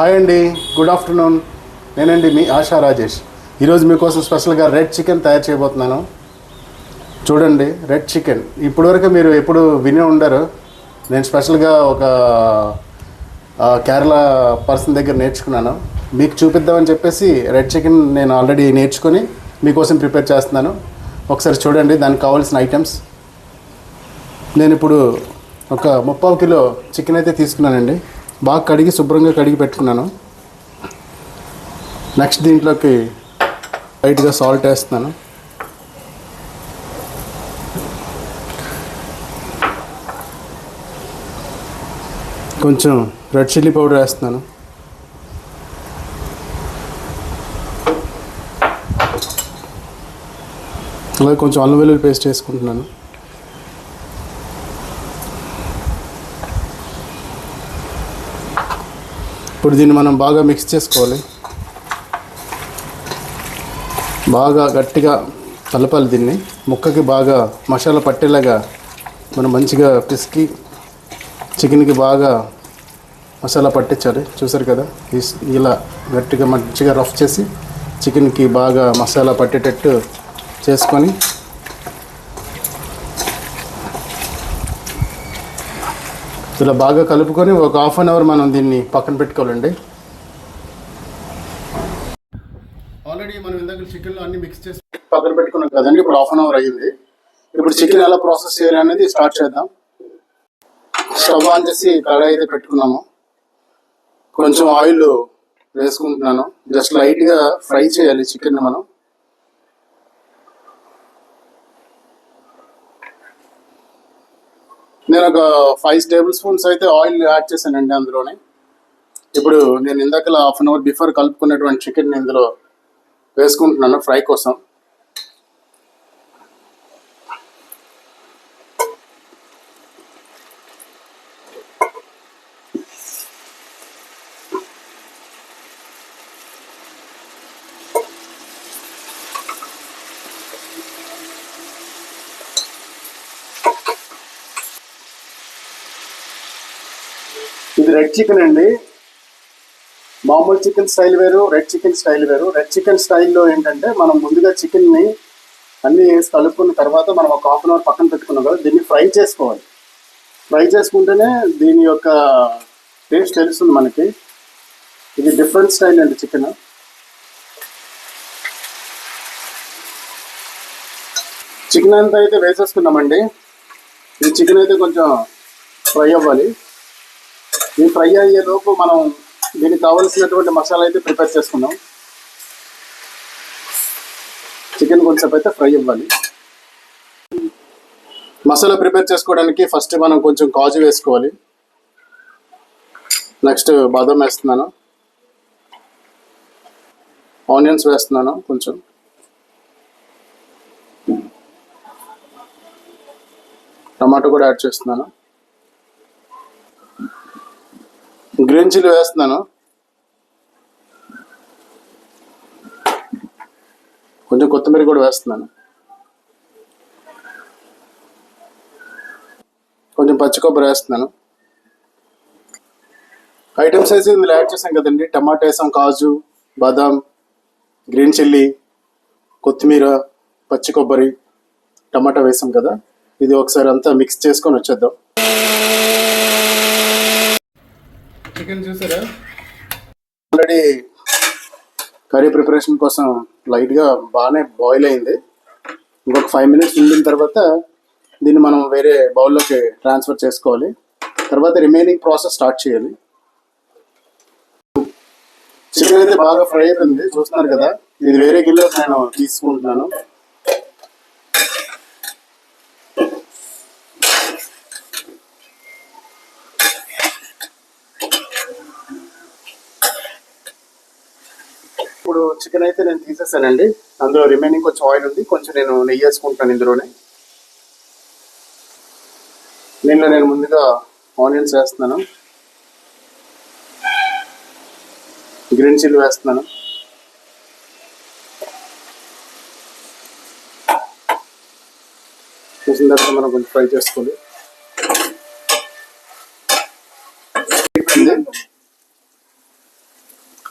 Hi అండి good afternoon నేనండి మీ ఆశా రాజేష్. ఈరోజు మీకోసం స్పెషల్గా రెడ్ చికెన్ తయారు చేయబోతున్నాను. చూడండి రెడ్ చికెన్ ఇప్పటివరకు మీరు ఎప్పుడు వినే ఉండరు. నేను స్పెషల్గా ఒక కేరళ పర్సన్ దగ్గర నేర్చుకున్నాను. మీకు చూపిద్దామని చెప్పేసి రెడ్ చికెన్ నేను ఆల్రెడీ నేర్చుకొని మీకోసం ప్రిపేర్ చేస్తున్నాను. ఒకసారి చూడండి దానికి కావాల్సిన ఐటమ్స్ నేను ఇప్పుడు ఒక ముప్పావు కిలో చికెన్ అయితే తీసుకున్నానండి. బాగా కడిగి శుభ్రంగా కడిగి పెట్టుకున్నాను. నెక్స్ట్ దీంట్లోకి లైట్గా సాల్ట్ వేస్తున్నాను. కొంచెం రెడ్ చిల్లీ పౌడర్ వేస్తున్నాను. అలాగే కొంచెం అల్లం వెల్లుల్లి పేస్ట్ వేసుకుంటున్నాను. ఇప్పుడు దీన్ని మనం బాగా మిక్స్ చేసుకోవాలి. బాగా గట్టిగా కలపాలి దీన్ని. ముక్కకి బాగా మసాలా పట్టేలాగా మనం మంచిగా పిసికి చికెన్కి బాగా మసాలా పట్టించాలి. చూసారు కదా? ఇలా గట్టిగా మంచిగా రఫ్ చేసి చికెన్కి బాగా మసాలా పట్టేటట్టు చేసుకొని ఇలా బాగా కలుపుకొని ఒక హాఫ్ అన్ అవర్ మనం దీన్ని పక్కన పెట్టుకోవాలండి. ఆల్రెడీ మనం ఇందాక చికెన్లో అన్ని మిక్స్ చేసి పక్కన పెట్టుకున్నాం కదండి ఇప్పుడు హాఫ్ అన్ అవర్ అయ్యింది. ఇప్పుడు చికెన్ ఎలా ప్రాసెస్ చేయాలి అనేది స్టార్ట్ చేద్దాం. స్టవ్ ఆన్ చేసి కడాయి అయితే పెట్టుకున్నాము. కొంచెం ఆయిల్ వేసుకుంటున్నాను. జస్ట్ లైట్గా ఫ్రై చేయాలి చికెన్ మనం. నేను ఒక ఫైవ్ టేబుల్ స్పూన్స్ అయితే ఆయిల్ యాడ్ చేశానండి అందులోనే. ఇప్పుడు నేను ఇందాక హాఫ్ అన్ అవర్ బిఫోర్ కలుపుకున్నటువంటి చికెన్ ఇందులో వేసుకుంటున్నాను ఫ్రై కోసం. ఇది రెడ్ చికెన్ అండి. మామూలు చికెన్ స్టైల్ వేరు రెడ్ చికెన్ స్టైల్ వేరు. రెడ్ చికెన్ స్టైల్లో ఏంటంటే మనం ముందుగా చికెన్ని అన్నీ వేసి కలుపుకున్న తర్వాత మనం ఒక హాఫ్ అన్ అవర్ పక్కన పెట్టుకున్నాం కదా దీన్ని ఫ్రై చేసుకోవాలి. ఫ్రై చేసుకుంటేనే దీని యొక్క టేస్ట్ తెలుస్తుంది మనకి. ఇది డిఫరెంట్ స్టైల్ అండి చికెన్ చికెన్ అంతా అయితే వేసేసుకున్నామండి. ఈ చికెన్ అయితే కొంచెం ఫ్రై అవ్వాలి. ఈ ఫ్రై అయ్యే లోపు మనం దీనికి కావలసినటువంటి మసాలా అయితే ప్రిపేర్ చేసుకుందాం చికెన్ కొంచెం అయితే ఫ్రై ఇవ్వాలి మసాలా ప్రిపేర్ చేసుకోవడానికి ఫస్ట్ మనం కొంచెం కాజు వేసుకోవాలి. నెక్స్ట్ బాదం వేస్తున్నాను. ఆనియన్స్ వేస్తున్నాను కొంచెం. టమాటో కూడా యాడ్ చేస్తున్నాను. గ్రీన్ చిల్లీ వేస్తున్నాను. కొంచెం కొత్తిమీర కూడా వేస్తున్నాను. కొంచెం పచ్చి కొబ్బరి వేస్తున్నాను. ఐటమ్స్ అయితే ఇందులో యాడ్ చేసాం కదండి. టమాటా వేసాం కాజు బాదాం గ్రీన్ చిల్లీ కొత్తిమీర పచ్చి కొబ్బరి టమాటా వేసాం కదా. ఇది ఒకసారి అంతా మిక్స్ చేసుకొని వచ్చేద్దాం. చికెన్ చూసారా? ఆల్రెడీ కర్రీ ప్రిపరేషన్ కోసం లైట్గా బాగానే బాయిల్ అయింది. ఇంకొక ఫైవ్ మినిట్స్ ఉండిన తర్వాత దీన్ని మనం వేరే బౌల్లోకి ట్రాన్స్ఫర్ చేసుకోవాలి. తర్వాత రిమైనింగ్ ప్రాసెస్ స్టార్ట్ చేయాలి. చికెన్ అయితే బాగా ఫ్రై అయిపోయింది చూస్తున్నారు కదా ఇది వేరే గిన్నెలో నేను తీసుకుంటున్నాను ఇప్పుడు చికెన్ అయితే నేను తీసేసానండి. అందులో రిమైనింగ్ కొంచెం ఆయిల్ ఉంది. కొంచెం నేను నెయ్యి వేసుకుంటాను ఇందులోనే. దీనిలో నేను ముందుగా ఆనియన్స్ వేస్తున్నాను. గ్రీన్ చిల్లీ వేస్తున్నాను. చూసిన తర్వాత మనం కొంచెం ఫ్రై చేసుకోవాలి.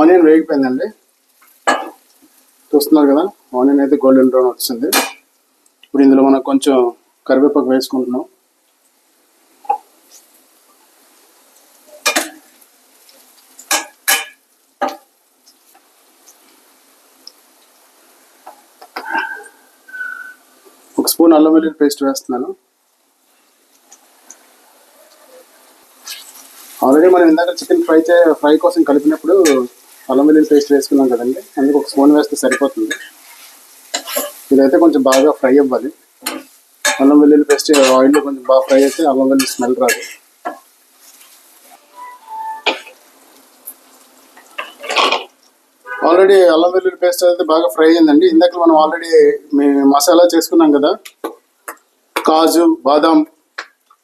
ఆనియన్ వేగిపోయిందండి. చూస్తున్నారు కదా ఆనియన్ అయితే గోల్డెన్ బ్రౌన్ వచ్చింది. ఇప్పుడు ఇందులో మనం కొంచెం కరివేపాకు వేసుకుంటున్నాం. ఒక స్పూన్ అల్లం వెల్లుల్లి పేస్ట్ వేస్తున్నాను. ఆల్రెడీ మనం ఇందాక చికెన్ ఫ్రై చే ఫ్రై కోసం కలిపినప్పుడు అల్లం వెల్లుల్లి పేస్ట్ వేసుకున్నాం కదండి. అందుకు ఒక స్పూన్ వేస్తే సరిపోతుంది. ఇదైతే కొంచెం బాగా ఫ్రై అవ్వాలి. అల్లం వెల్లుల్లి పేస్ట్ ఆయిల్లో కొంచెం బాగా ఫ్రై అయితే అల్లం వెల్లుల్లి స్మెల్ రాదు. ఆల్రెడీ అల్లం వెల్లుల్లి పేస్ట్ అయితే బాగా ఫ్రై అయిందండి. ఇందాక మనం ఆల్రెడీ మీ మసాలా చేసుకున్నాం కదా. కాజు బాదాం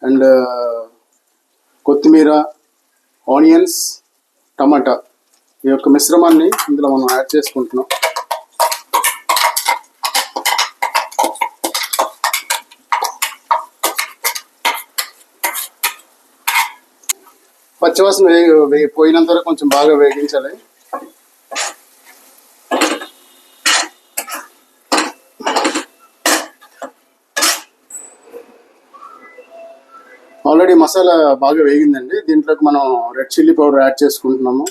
అండ్ కొత్తిమీర ఆనియన్స్ టమాటా. ఈ యొక్క మిశ్రమాన్ని ఇందులో మనం యాడ్ చేసుకుంటున్నాం. పచ్చివాసన వేగి పోయినంత వరకు కొంచెం బాగా వేగించాలి. ఆల్రెడీ మసాలా బాగా వేగిందండి. దీంట్లోకి మనం రెడ్ చిల్లీ పౌడర్ యాడ్ చేసుకుంటున్నాము.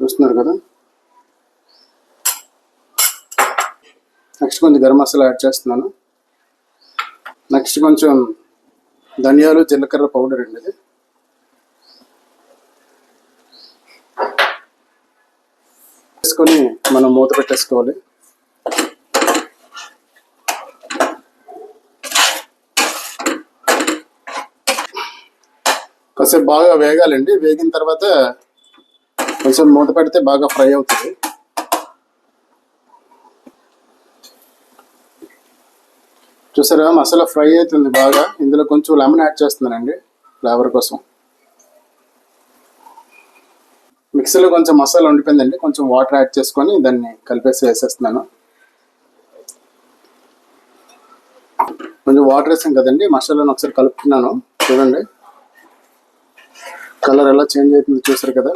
చూస్తున్నారు కదా? నెక్స్ట్ కొంచెం గరం మసాలా యాడ్ చేస్తున్నాను. నెక్స్ట్ కొంచెం ధనియాలు జీలకర్ర పౌడర్ అండి ఇది. వేసుకొని మనం మూత పెట్టేసుకోవాలి. కాసేపు బాగా వేగాలండి. వేగిన తర్వాత కొంచెం మూత పెడితే బాగా ఫ్రై అవుతుంది. చూసారా? మసాలా ఫ్రై అవుతుంది బాగా. ఇందులో కొంచెం లెమన్ యాడ్ చేస్తున్నానండి ఫ్లేవర్ కోసం. మిక్సీలో కొంచెం మసాలా ఉండిపోయిందండి. కొంచెం వాటర్ యాడ్ చేసుకొని దాన్ని కలిపేసి వేసేస్తున్నాను. కొంచెం వాటర్ వేసాం కదండి మసాలాను ఒకసారి కలుపుతున్నాను. చూడండి. కలర్ ఎలా చేంజ్ అవుతుంది చూసారు కదా?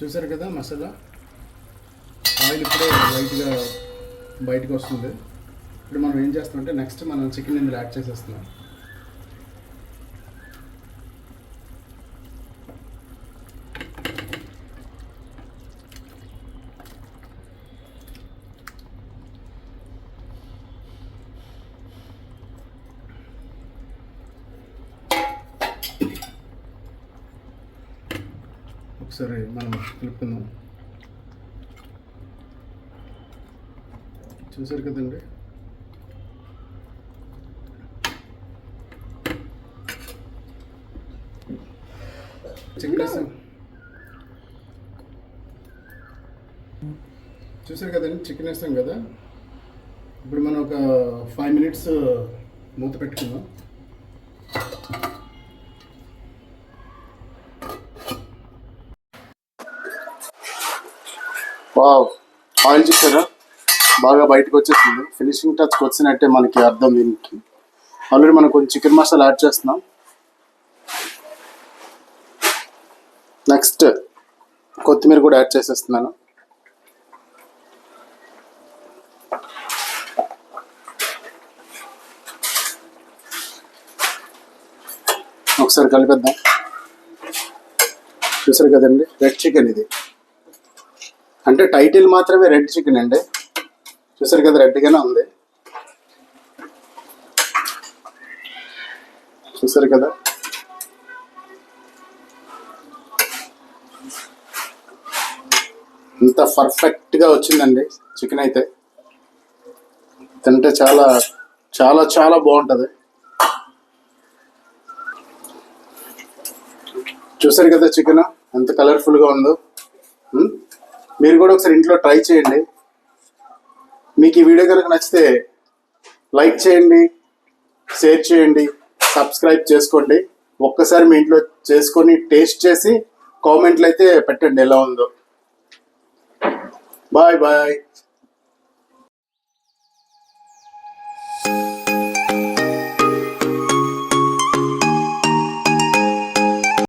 చూసారు కదా మసాలా? ఆయిల్ ఇప్పుడే వైట్గా బయటకు వస్తుంది. ఇప్పుడు మనం ఏం చేస్తామంటే నెక్స్ట్ మనం చికెన్ ఇందులో యాడ్ చేసేస్తున్నాం. ఒకసారి మనం కలుపుకుందాం. చూసారు కదండి? చికెన్ వేసాం చూసారు కదండి? చికెన్ వేస్తాం కదా? ఇప్పుడు మనం ఒక ఫైవ్ మినిట్స్ మూత పెట్టుకుందాం. ఆయిల్ చూసారా బాగా బయటకు వచ్చేసింది. ఫినిషింగ్ టచ్కి వచ్చినట్టే మనకి అర్థం దీనికి. ఆల్రెడీ మనం కొంచెం చికెన్ మసాలా యాడ్ చేస్తున్నాం. నెక్స్ట్ కొత్తిమీర కూడా యాడ్ చేసేస్తున్నాను. ఒకసారి కలిపేద్దాం. చూసారు కదండి? రెడ్ చికెన్ ఇది. అంటే టైటిల్ మాత్రమే రెడ్ చికెన్ అండి. చూసారు కదా రెడ్గానే ఉంది. చూసారు కదా. ఇంత పర్ఫెక్ట్గా వచ్చిందండి చికెన్ అయితే. తింటే చాలా చాలా చాలా బాగుంటుంది. చూసారు కదా చికెన్ ఎంత కలర్ఫుల్గా ఉందో. మీరు కూడా ఒకసారి ఇంట్లో ట్రై చేయండి. మీకు ఈ వీడియో కనుక నచ్చితే లైక్ చేయండి షేర్ చేయండి సబ్స్క్రైబ్ చేసుకోండి. ఒక్కసారి మీ ఇంట్లో చేసుకొని టేస్ట్ చేసి కామెంట్లు అయితే పెట్టండి ఎలా ఉందో. Bye bye.